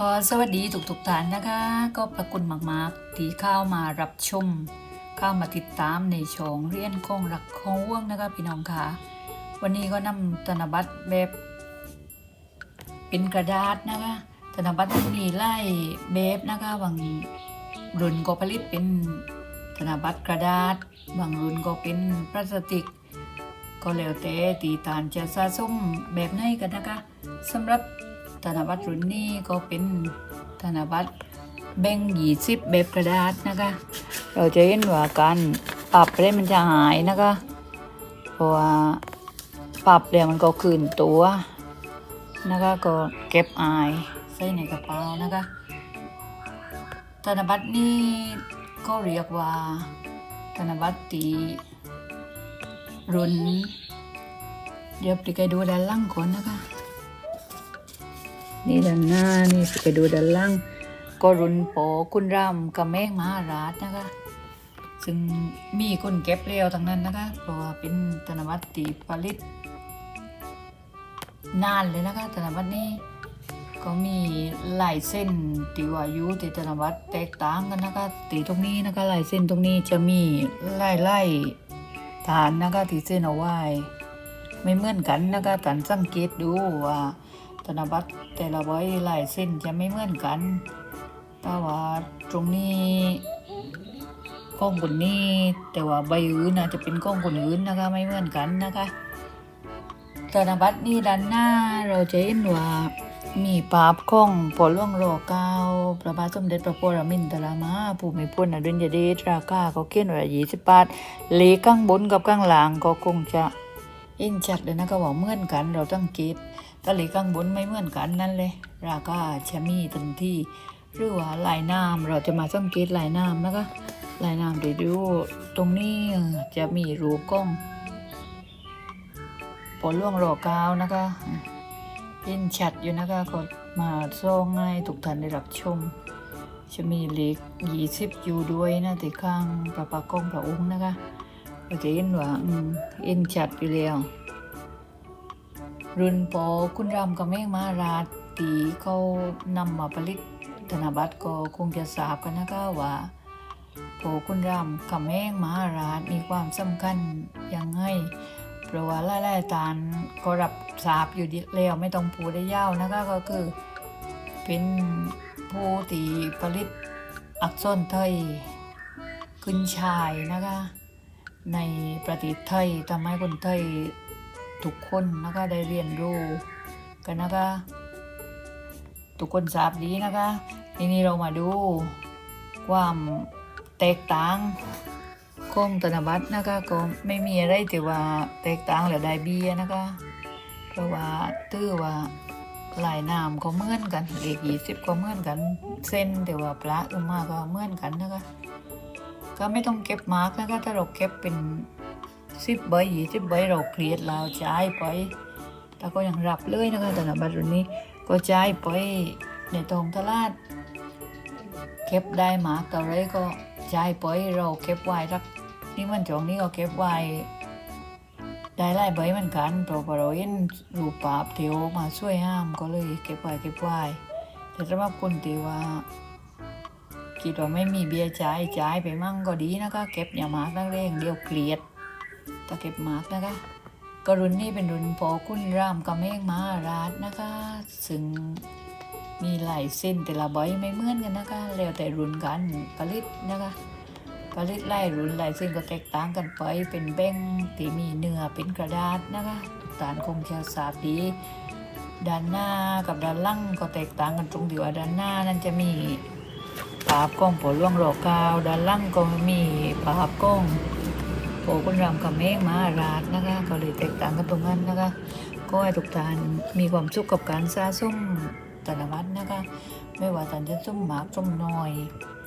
พอสวัสดีทุกๆท่านนะคะ ก็ประคุณมากๆที่เข้ามารับชมเข้ามาติดตามในช่องเรียนคงรักคงว่วงนะคะพี่น้องค่ะ วันนี้ก็นำธนบัตรแบบเป็นกระดาษนะคะธนบัตรที่มีไล่แบบนะคะบางรุ่นก็ผลิตเป็นธนบัตรกระดาษ บางรุ่นก็เป็นพลาสติก ก็แล้วแต่ตีตานจะสะสมแบบไหนกันนะคะสำหรับ ธนบัตรรุ่นนี้ก็เป็นธนบัตรแบ่งยี่สิบแบบกระดาษนะคะ เราจะเห็นว่าการปรับเลยมันจะหายนะคะ เพราะว่าปรับแล้วมันก็คืนตัวนะคะก็เก็บอายใส่ในกระเป๋านะคะธนบัตรนี้ก็เรียกว่าธนบัตรตีรุ่นเดี๋ยวไปดูด้านล่างก่อนนะคะ นี่ด้านหน้านี่ไปดูด้านล่าง ก็รุนโปคุณรำกับแม่งมหาราชนะคะ ซึ่งมีคนเก็บเร็วทั้งนั้นนะคะ เพราะว่าเป็นธนบัตรตีผลิตนานเลยนะคะธนบัตรนี้ก็มีลายเส้นตีวายุติธนบัตรแตกต่างกันนะคะตีตรงนี้นะคะลายเส้นตรงนี้จะมีไล่ไล่ฐานนะคะที่เส้นเอาไว้ ไม่เหมือนกันนะคะฐานสังเกตดูว่า ธนบัตรแต่ละใบลายเส้นจะไม่เหมือนกันแต่ว่าตรงนี้กล้องคนนี้ แต่ว่าใบอื่นอาจะเป็นกล้องคนอื่นนะคะไม่เหมือนกันนะคะธนบัตรนี่ด้านหน้าเราจะเห็นว่ามีภาพของพอล่วงรอเก้าพระบาทสมเด็จพระปรมินทรมาภูมิพลอดุลยเดชราคาเขาเขียนไว้ยี่สิบบาทเลข้างบนกับข้างหล่างก็คงจะอ็นชัดเลยนะก็ว่าเหมือนกันเราต้องเกต ถ้าเลข้างบนไม่เหมือนกันนั่นเลย ราคาจะมีทันทีหรือว่าลายน้ำเราจะมาสังเกตลายน้ำนะคะลายน้ำเดี๋ยวดูตรงนี้จะมีรูกล้องปอล่วงรอกาวนะคะเอ็นชัดอยู่นะคะก็มาส่งให้ทุกท่านได้รับชม จะมีเล็กยี่สิบอยู่ด้วยนะที่ข้างประปากล้องพระองค์นะคะเราจะเห็นว่าเอ็นชัดอยู่แล้ว รุ่นปอคุณรำกับแม่งมาราตีเขานำมาผลิตธนบัตรก็คงจะทราบกันนะคะว่าปอคุณรำกับแม่งมาราชมีความสำคัญยังไงเพราะว่าไล่ๆตานก็รับทราบอยู่ดีแล้วไม่ต้องพูดได้ยาวนะคะก็คือเป็นผู้ที่ผลิตอักษรไทยขึ้นชายนะคะในประเทศไทยทำให้คนไทย ทุกคนนะคะได้เรียนรู้กันนะคะ ทุกคนทราบดีนะคะ ทีนี้เรามาดูความแตกต่างของธนบัตรนะคะก็ไม่มีอะไรแต่ว่าแตกต่างหรือได้เบี้ยนะคะ เพราะว่าตื้อว่าลายน้ำก็เหมือนกันเลขยี่สิบก็เหมือนกัน เส้นแต่ว่าพระลงมาก็เหมือนกันนะคะ ก็ไม่ต้องเก็บมาร์กนะคะถ้าเราเก็บเป็น สิบใบยี่สิบใบเราเครียดเราจ่ายไปแต่ก็ยังรับเลยนะคะแต่ละบัตรรุ่นนี้ก็จ่ายไปในตรงตลาดเก็บได้หมากต่อไรก็จ่ายไปเราเก็บไว้รักนี่มันจองนี้ก็เก็บไว้ได้หลายใบเหมือนกันเพราะเราเห็นรูปภาพเทียวมาช่วยห้ามก็เลยเก็บไว้เก็บไว้แต่สำหรับคนที่ว่าคิดว่าไม่มีเบียร์จ่ายจ่ายไปมั่งก็ดีนะคะเก็บอย่ามากนักเร่งเดียวเกลียด ถ้าเก็บมากนะคะกรุ่นนี้เป็นรุ่นพอคุณรามกำแมงมาราดนะคะ ซึ่งมีหลายเส้นแต่ละใบไม่เหมือนกันนะคะ แล้วแต่รุ่นการผลิตนะคะผลิตไล่รุ่นไล่ซึ่งก็แตกต่างกันไป เป็นแบ่งที่มีเนื้อเป็นกระดาษนะคะตานคงจะทราบดีด้านหน้ากับด้านล่างก็แตกต่างกันตรงที่ว่าด้านหน้านั้นจะมีภาพกล้องผลล่วงหลอกกาวด้านล่างก็มีภาพกล้อง โผคุณรำกับเมฆมาราดนะคะ ก็เลยแตกต่างกันตรงนั้นนะคะ ก็ให้ทุกท่านมีความสุขกับการสะสมธนบัตรนะคะ ไม่ว่าท่านจะส้มหมากส้มน้อย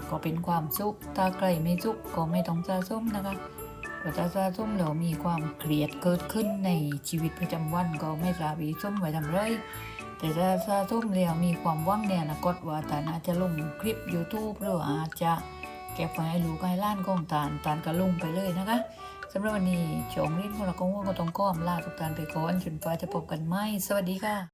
ก็เป็นความสุขถ้าใครไม่สุขก็ไม่ต้องสะสมนะคะเพราะถ้าสะสมแล้วมีความเครียดเกิดขึ้นในชีวิตประจำวันก็ไม่ทราบอีส้มไว้ทำไรแต่ถ้าสะสมแล้วมีความว่างในอนาคตว่าตานอาจจะลงคลิป YouTube หรืออาจจะ เก็บไว้ให้ลูกให้ล้านกองตานตานกะลุงไปเลยนะคะสำหรับวันนี้ชงลิ้นของเราก็ง่วงก็ต้องก้อมลาทุกท่านไปก่อนจนฟ้าจะพบกันไหมสวัสดีค่ะ